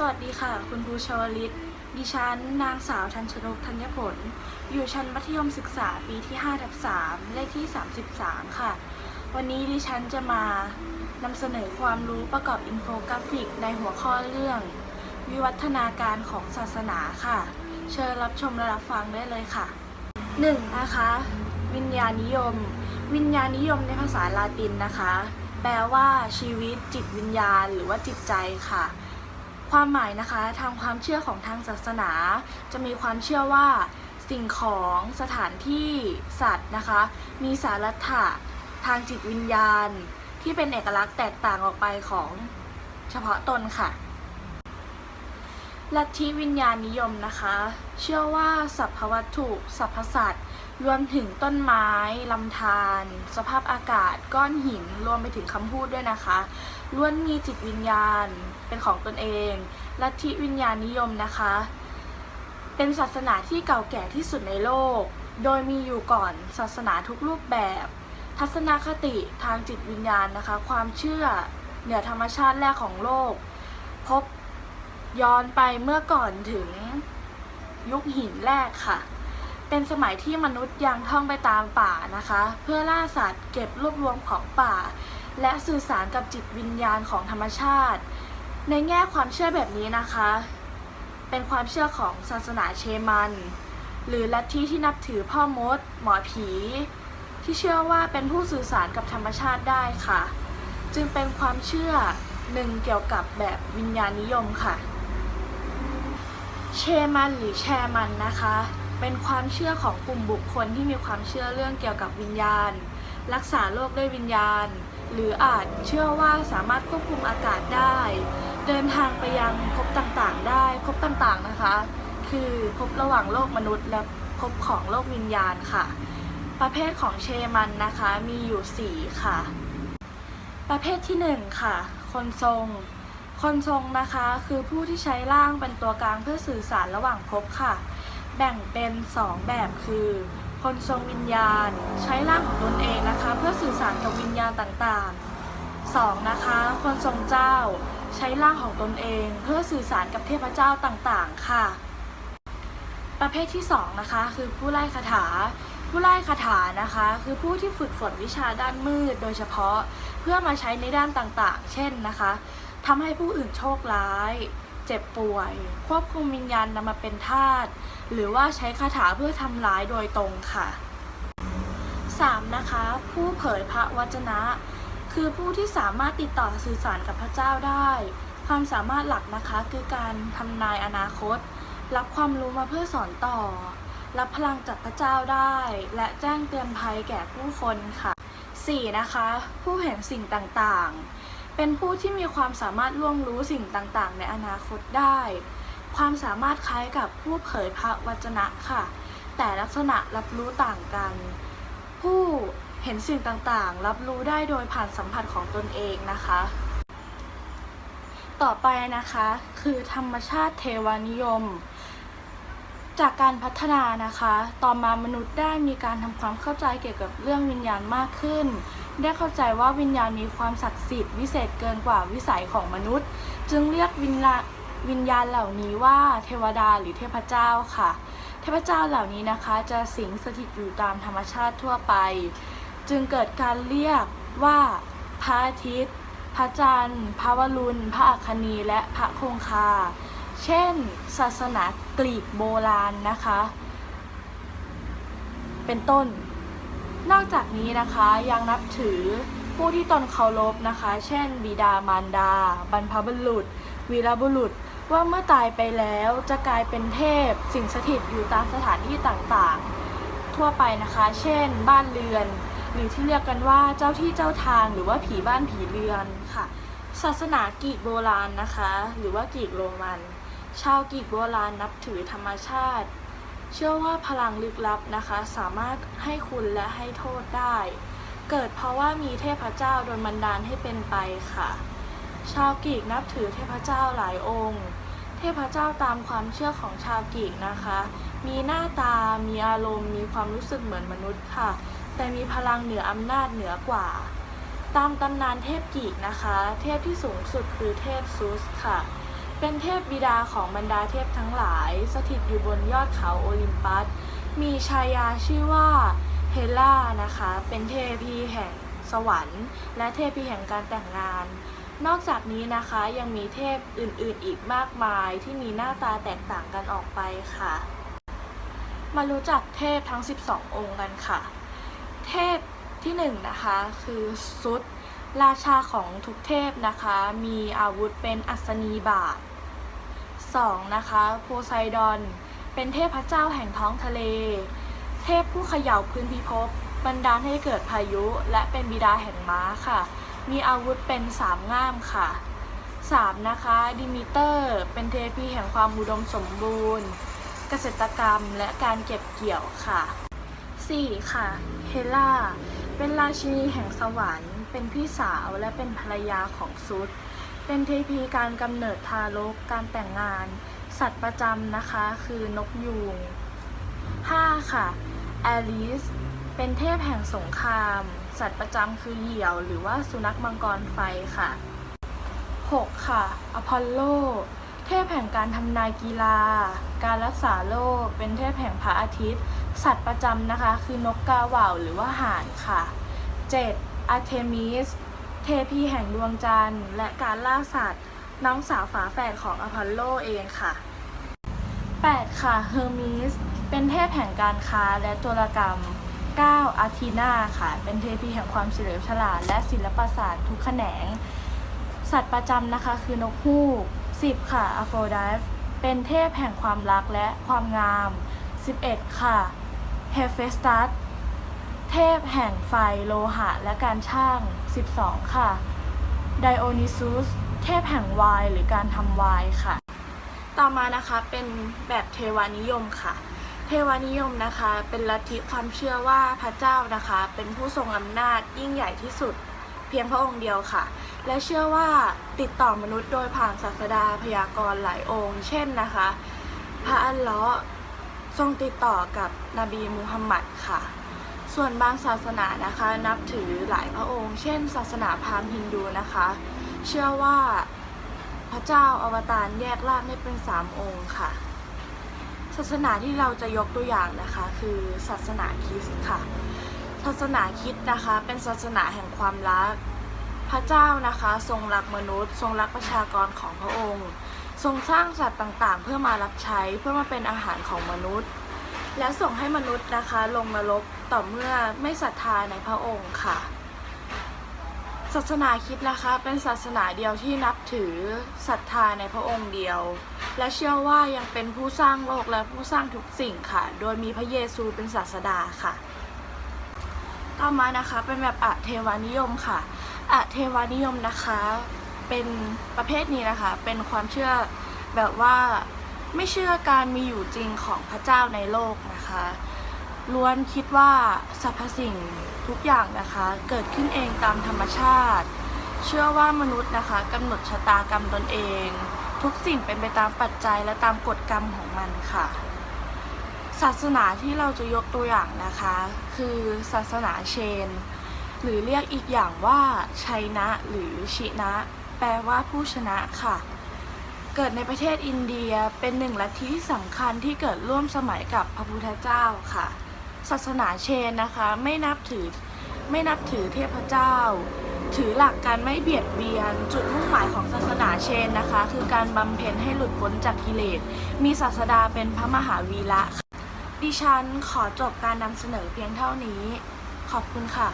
สวัสดีค่ะ คุณครูชวลิต ดิฉัน นางสาวทันชนกธัญผล อยู่ชั้นมัธยมศึกษาปีที่5ทับ3เลขที่ 33 ค่ะ วันนี้ดิฉันจะมานำเสนอความรู้ประกอบอินโฟกราฟิกในหัวข้อเรื่อง วิวัฒนาการของศาสนาค่ะ เชิญรับชมและรับฟังได้เลยค่ะ 1. นะคะ วิญญาณนิยม วิญญาณนิยมในภาษาลาตินนะคะ แปลว่าชีวิตจิตวิญญาณ หรือว่าจิตใจค่ะ ความหมายนะคะทางความเชื่อของทางศาสนา จะมีความเชื่อว่าสิ่งของสถานที่สัตว์นะคะ มีสารัตถะทางจิตวิญญาณ ที่เป็นเอกลักษณ์แตกต่างออกไปของเฉพาะตนค่ะ ลัทธิวิญญาณนิยมนะคะ เชื่อว่าสรรพวัตถุสรรพสัตว์รวมถึงต้นไม้ลำธารสภาพอากาศ ก้อนหินรวมไปถึงคำพูดด้วยนะคะล้วนมีจิตวิญญาณเป็นของตนเองลัทธิวิญญาณนิยมนะคะ เป็นศาสนาที่เก่าแก่ที่สุดในโลก โดยมีอยู่ก่อนศาสนาทุกรูปแบบ ทัศนคติทางจิตวิญญาณนะคะ ความเชื่อเหนือธรรมชาติแรกของโลก พบ ย้อนไปเมื่อก่อนถึงยุคหินแรกค่ะ เป็นสมัยที่มนุษย์ยังท่องไปตามป่านะคะ เพื่อล่าสัตว์เก็บรวบรวมของป่า และสื่อสารกับจิตวิญญาณของธรรมชาติ ในแง่ความเชื่อแบบนี้นะคะ เป็นความเชื่อของศาสนาเชมัน หรือลัทธิที่นับถือพ่อมด หมอผี ที่เชื่อว่าเป็นผู้สื่อสารกับธรรมชาติได้ค่ะ จึงเป็นความเชื่อหนึ่งเกี่ยวกับแบบวิญญาณนิยมค่ะ เชมันหรือแชมันนะคะ เป็นความเชื่อของกลุ่มบุคคลที่มีความเชื่อเรื่องเกี่ยวกับวิญญาณ รักษาโรคด้วยวิญญาณ หรืออาจเชื่อว่าสามารถควบคุมอากาศได้ เดินทางไปยังภพต่างๆ ได้ภพต่างๆนะคะ คือภพระหว่างโลกมนุษย์และภพของโลกวิญญาณค่ะ ประเภทของเชมันนะคะมีอยู่ 4 ค่ะ ประเภทที่ 1 ค่ะ คนทรง คนทรงนะคะคือผู้ที่ใช้ร่างเป็นตัวกลางเพื่อสื่อสารระหว่างภพค่ะ แบ่งเป็น 2 แบบคือ คนทรงวิญญาณ ใช้ร่างของตนเองนะคะ เพื่อสื่อสารกับวิญญาณต่างๆ 2. นะคะ คนทรงเจ้า ใช้ร่างของตนเองเพื่อสื่อสารกับเทพเจ้าต่างๆ ค่ะ ประเภทที่ 2 นะคะ คือผู้ไล่คาถาผู้ไล่คาถานะคะ คือผู้ที่ฝึกฝนวิชาด้านมืดโดยเฉพาะเพื่อมาใช้ในด้านต่างๆ เช่นนะคะ ทำให้ผู้อื่นโชคร้าย เจ็บป่วย ควบคุมวิญญาณนำมาเป็นทาสหรือว่าใช้คาถาเพื่อทำร้ายโดยตรงค่ะ 3. นะคะ ผู้เผยพระวจนะ คือผู้ที่สามารถติดต่อสื่อสารกับพระเจ้าได้ ความสามารถหลักนะคะคือการทำนายอนาคต รับความรู้มาเพื่อสอนต่อ รับพลังจากพระเจ้าได้ และแจ้งเตือนภัยแก่ผู้คนค่ะ 4. นะคะ ผู้เห็นสิ่งต่างๆ เป็นผู้ที่มีความสามารถล่วงรู้สิ่งต่างๆ ในอนาคตได้ ความสามารถคล้ายกับผู้เผยพระวจนะค่ะ แต่ลักษณะรับรู้ต่างกัน ผู้เห็นสิ่งต่างๆ รับรู้ได้โดยผ่านสัมผัสของตนเองนะคะ ต่อไปนะคะ คือธรรมชาติเทวานิยม จากการพัฒนานะคะ ต่อมามนุษย์ได้มีการทำความเข้าใจเกี่ยวกับเรื่องวิญญาณมากขึ้น ได้เข้าใจว่าวิญญาณมีความศักดิ์สิทธิ์วิเศษเกินกว่าวิสัยของมนุษย์ จึงเรียกวิญญาวิญญาณเหล่านี้ว่าเทวดาหรือเทพเจ้าค่ะ เทพเจ้าเหล่านี้นะคะ จะสิงสถิตอยู่ตามธรรมชาติทั่วไป จึงเกิดการเรียกว่าพระอาทิตย์ พระจันทร์ พระวรุณ พระอัคคณีและพระคงคา เช่น ศาสนากรีกโบราณนะคะ เป็นต้น นอกจากนี้นะคะยังนับถือผู้ที่ตนเคารพนะคะ เช่น บิดามารดา บรรพบุรุษ วีรบุรุษ ว่าเมื่อตายไปแล้วจะกลายเป็นเทพ สิ่งสถิตอยู่ตามสถานที่ต่างๆ ทั่วไปนะคะ เช่น บ้านเรือน หรือที่เรียกกันว่าเจ้าที่เจ้าทาง หรือว่าผีบ้านผีเรือนค่ะ ศาสนากรีกโบราณนะคะ หรือว่ากรีกโรมัน ชาวกรีกโบราณนับถือธรรมชาติ เชื่อว่าพลังลึกลับนะคะ สามารถให้คุณและให้โทษได้ เกิดเพราะว่ามีเทพเจ้าโดนบันดาลให้เป็นไปค่ะ ชาวกรีกนับถือเทพเจ้าหลายองค์ เทพเจ้าตามความเชื่อของชาวกรีกนะคะ มีหน้าตา มีอารมณ์ มีความรู้สึกเหมือนมนุษย์ค่ะ แต่มีพลังเหนืออำนาจเหนือกว่า ตามตำนานเทพกรีกนะคะ เทพที่สูงสุดคือเทพซูสค่ะ เป็นเทพบิดาของบรรดาเทพทั้งหลาย สถิตอยู่บนยอดเขาโอลิมปัส มีชายาชื่อว่าเฮล่านะคะ เป็นเทพีแห่งสวรรค์ และเทพีแห่งการแต่งงาน นอกจากนี้นะคะยังมีเทพอื่นๆอีกมากมายที่มีหน้าตาแตกต่างกันออกไปค่ะ มารู้จักเทพทั้ง 12 องค์กันค่ะ เทพที่หนึ่งนะคะคือซุด ราชาของทุกเทพนะคะ มีอาวุธเป็นอัศนีบาท 2. นะคะโพไซดอน เป็นเทพเจ้าแห่งท้องทะเล เทพผู้เขย่าพื้นพิภพบันดาลให้เกิดพายุ และเป็นบิดาแห่งม้าค่ะ มีอาวุธเป็นสามง่ามค่ะ 3. นะคะดิมิเตอร์ เป็นเทพีแห่งความอุดมสมบูรณ์ เกษตรกรรมและการเก็บเกี่ยวค่ะ 4. ค่ะเฮล่าเป็นราชินีแห่งสวรรค์ เป็นพี่สาวและเป็นภรรยาของซุด เป็นเทพีการกำเนิดทารก การแต่งงาน สัตว์ประจำนะคะ คือนกยูง 5. ค่ะแอลิส เป็นเทพแห่งสงคราม สัตว์ประจำคือเหยี่ยว หรือว่าสุนัขมังกรไฟค่ะ 6. ค่ะ อพอลโล เทพแห่งการทำนายกีฬา การรักษาโรค เป็นเทพแห่งพระอาทิตย์ สัตว์ประจำนะคะ คือนกกาเหว่าหรือว่าห่านค่ะ 7. อาร์เทมิส เทพีแห่งดวงจันทร์ และการล่าสัตว์ น้องสาวฝาแฝดของอพอลโลเองค่ะ 8. ค่ะเฮอร์มิส เป็นเทพแห่งการค้าและโจรกรรม 9. อาทีนาค่ะ เป็นเทพีแห่งความเฉลียวฉลาด และศิลปศาสตร์ทุกแขนง สัตว์ประจำนะคะคือนกฮูก 10 ค่ะอโฟไดฟเป็นเทพแห่งความรักและความงาม 11 ค่ะเฮเฟสตัส เทพแห่งไฟโลหะและการช่าง 12 ค่ะ ไดโอนิซุส เทพแห่งไวน์หรือการทำไวน์ค่ะ ต่อมานะคะเป็นแบบเทวานิยมค่ะ เทวานิยมนะคะเป็นลัทธิความเชื่อว่าพระเจ้านะคะ เป็นผู้ทรงอำนาจยิ่งใหญ่ที่สุด เพียงพระองค์เดียวค่ะ และเชื่อว่าติดต่อมนุษย์โดยผ่านศาสดาพยากรณ์หลายองค์ เช่นนะคะ พระอัลเลาะห์ทรงติดต่อกับนบีมูฮัมหมัดค่ะ ส่วนบางศาสนานะคะนับถือหลายพระองค์ เช่น ศาสนาพราหมณ์ฮินดูนะคะ เชื่อว่าพระเจ้าอวตารแยกร่างได้เป็นสามองค์ค่ะ ศาสนาที่เราจะยกตัวอย่างนะคะ คือศาสนาคริสต์ค่ะ ศาสนาคริสต์นะคะ เป็นศาสนาแห่งความรัก พระเจ้านะคะ ทรงรักมนุษย์ ทรงรักประชากรของพระองค์ ทรงสร้างสัตว์ต่างๆ เพื่อมารับใช้เพื่อมาเป็นอาหารของมนุษย์ และส่งให้มนุษย์นะคะ ลงนรกต่อเมื่อไม่ศรัทธาในพระองค์ค่ะ ศาสนาคิดนะคะเป็นศาสนาเดียวที่นับถือศรัทธาในพระองค์เดียว และเชื่อว่ายังเป็นผู้สร้างโลกและผู้สร้างทุกสิ่งค่ะ โดยมีพระเยซูเป็นศาสดาค่ะ ต่อมานะคะเป็นแบบอะเทวานิยมค่ะอะเทวานิยมนะคะเป็นประเภทนี้นะคะ เป็นความเชื่อแบบว่า ไม่เชื่อการมีอยู่จริงของพระเจ้าในโลกนะคะ ล้วนคิดว่าสรรพสิ่งทุกอย่างนะคะเกิดขึ้นเองตามธรรมชาติ เชื่อว่ามนุษย์นะคะกำหนดชะตากรรมตนเอง ทุกสิ่งเป็นไปตามปัจจัยและตามกฎกรรมของมันค่ะ ศาสนาที่เราจะยกตัวอย่างนะคะ คือศาสนาเชน หรือเรียกอีกอย่างว่าชัยนะหรือชินะ แปลว่าผู้ชนะค่ะ เกิดในประเทศอินเดียเป็นหนึ่งลัทธิที่สำคัญที่เกิดร่วมสมัยกับพระพุทธเจ้าค่ะ ศาสนาเชนนะคะไม่นับถือไม่นับถือเทพเจ้า ถือหลักการไม่เบียดเบียน จุดมุ่งหมายของศาสนาเชนนะคะ คือการบำเพ็ญให้หลุดพ้นจากกิเลส มีศาสดาเป็นพระมหาวีระค่ะดิฉันขอจบการนำเสนอเพียงเท่านี้ ขอบคุณค่ะ